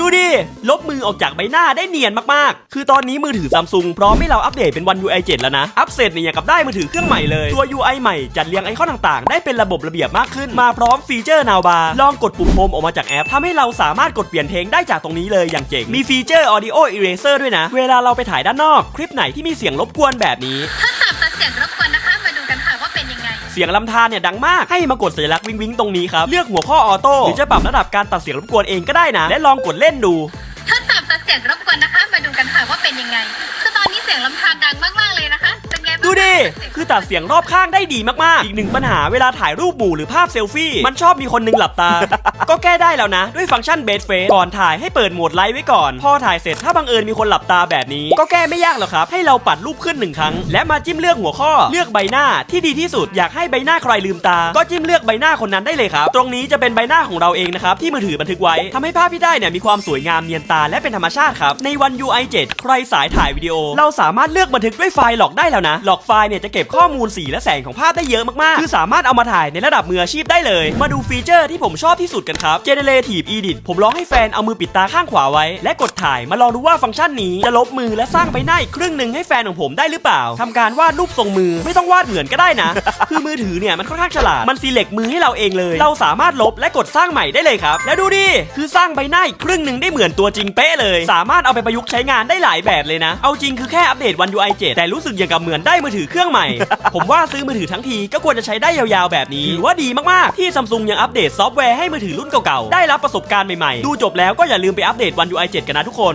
ดูดิ ลบมือออกจากใบหน้าได้เนียนมากๆ คือตอนนี้มือถือซัมซุงพร้อมให้เราอัปเดตเป็นวัน UI 7 แล้วนะ อัปเสร็จเนี่ยกับได้มือถือเครื่องใหม่เลย ตัว UI ใหม่จัดเรียงไอคอนต่างๆ ได้เป็นระบบระเบียบมากขึ้น มาพร้อมฟีเจอร์นาวบาร์ลองกดปุ่มโฮมออกมาจากแอปทำให้เราสามารถกดเปลี่ยนเพลงได้จากตรงนี้เลยอย่างเจ๋ง มีฟีเจอร์ Audio Eraser ด้วยนะ เวลาเราไปถ่ายด้านนอก คลิปไหนที่มีเสียงรบกวนแบบนี้ เสียงลำธารเนี่ยดังมากให้มากดสัญลักษณ์วิงวิงตรงนี้ครับเลือกหัวข้อออโต้หรือจะปรับระดับการตัดเสียงรบกวนเองก็ได้นะ และลองกดเล่นดู ทดสอบตัดเสียงรบกวนนะคะ มาดูกันค่ะว่าเป็นยังไง ดิ คือตัดเสียงรอบข้างได้ดีมากๆ อีกหนึ่งปัญหาเวลาถ่ายรูปหมู่หรือภาพเซลฟี่ มันชอบมีคนหนึงหลับตา ก็แก้ได้แล้วนะ ด้วยฟังก์ชันเบสเฟสก่อนถ่ายให้เปิดโหมดไลท์ไว้ก่อน พอถ่ายเสร็จถ้าบังเอิญมีคนหลับตาแบบนี้ ก็แก้ไม่ยากหรอกครับ ให้เราปัดรูปขึ้นหนึ่งครั้ง และมาจิ้มเลือกหัวข้อ เลือกใบหน้าที่ดีที่สุด อยากให้ใบหน้าใครลืมตา ก็จิ้มเลือกใบหน้าคนนั้นได้เลยครับ ตรงนี้จะเป็นใบหน้าของเราเองนะครับที่มือถือบันทึกไว้ทำให้ภาพที่ได้เนี่ยมีความสวยงามเนียนตาและเป็นธรรมชาติครับในวัน UI 7ใครสายถ่ายวิดีโอ เราสามารถเลือกบันทึกด้วยไฟล์หลอกได้แล้วนะหลอกไฟล์เนี่ยจะเก็บข้อมูลสีและแสงของภาพได้เยอะมากๆ คือสามารถเอามาถ่ายในระดับมืออาชีพได้เลย มาดูฟีเจอร์ที่ผมชอบที่สุดกันครับ Generative Edit ผมลองให้แฟนเอามือปิดตาข้างขวาไว้ และกดถ่ายมาลองดูว่าฟังก์ชันนี้จะลบมือและสร้างใบหน้าอีกครึ่งหนึ่งให้แฟนของผมได้หรือเปล่าทำการวาดรูปทรงมือไม่ต้องวาดเหมือนก็ได้นะ คือมือถือเนี่ยมันค่อนข้างฉลาด มันซีเล็กมือให้เราเองเลย เราสามารถลบและกดสร้างใหม่ได้เลยครับ แล้วดูดิ คือสร้างใบหน้าอีกครึ่งหนึ่งได้เหมือนตัวจริงเป๊ะเลย สามารถเอาไปประยุกต์ใช้งานได้หลายแบบเลยนะ เอาจริงคือแค่อัปเดตวัน UI 7แต่รู้สึกอย่างกับเหมือนได้มือถือเครื่องใหม่ ผมว่าซื้อมือถือทั้งทีก็ควรจะใช้ได้ยาวๆแบบนี้ถือว่าดีมากๆ ที่ซัมซุงยังอัปเดตซอฟต์แวร์ให้มือถือรุ่นเก่าๆ ได้รับประสบการณ์ใหม่ๆ ดูจบแล้วก็อย่าลืมไปอัปเดตวัน UI 7 กันนะทุกคน